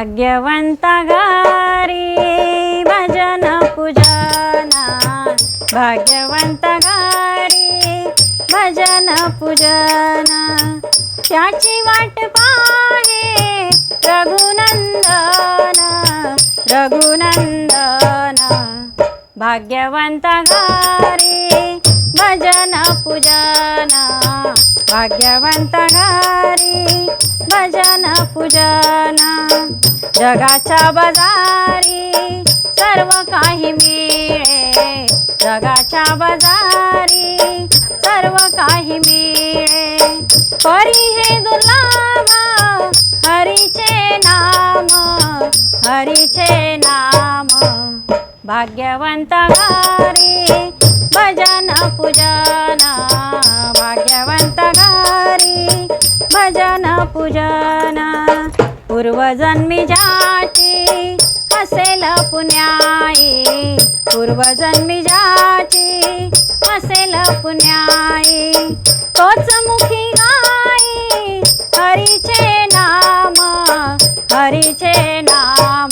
भाग्यवंत गारी भजन पूजना भाग्यवंत गारी भजन पूजना त्याची वाट पाहे रघुनंदन रघुनंदन. भाग्यवंत गारी भजन पूजना भाग्यवंत गारी भजन पूजना जगाच्या बाजारी सर्व काही मिळे. जगाच्या बाजारी सर्व काही मिळे. परी हे दुर्लभ हरीचे नाम हरीचे नाम. भाग्यवंत गारी भजन पूजना. भाग्यवंत गारी भजन पूजना. पूर्वजन्मी जाची असेल पुण्याई. पूर्वजन्मी जाची असेल पुण्याई. तोच मुखी गाई हरीचे नाम हरीचे नाम.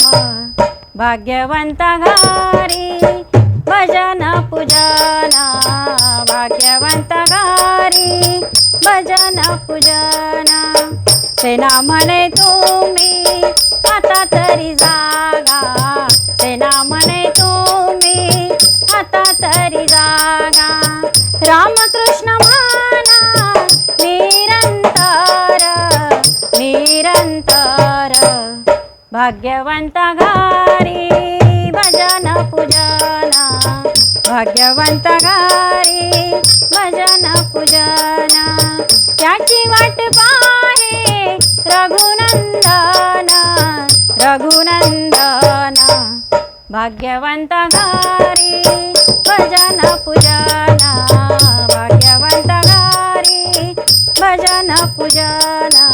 भाग्यवंत घरी भजन पूजना. भाग्यवंत घरी भजन पूजना. सेना म्हणे तुम्ही आता तरी जागा. सेना म्हणे तुम्ही आता तरी जागा. रामकृष्ण म्हणा निरंतर निरंतर. भाग्यवंत घारी भजन पूजना. भाग्यवंत घारी भाग्यवंत घारी भजन पूजना भाग्यवंत घारी भजन पूजना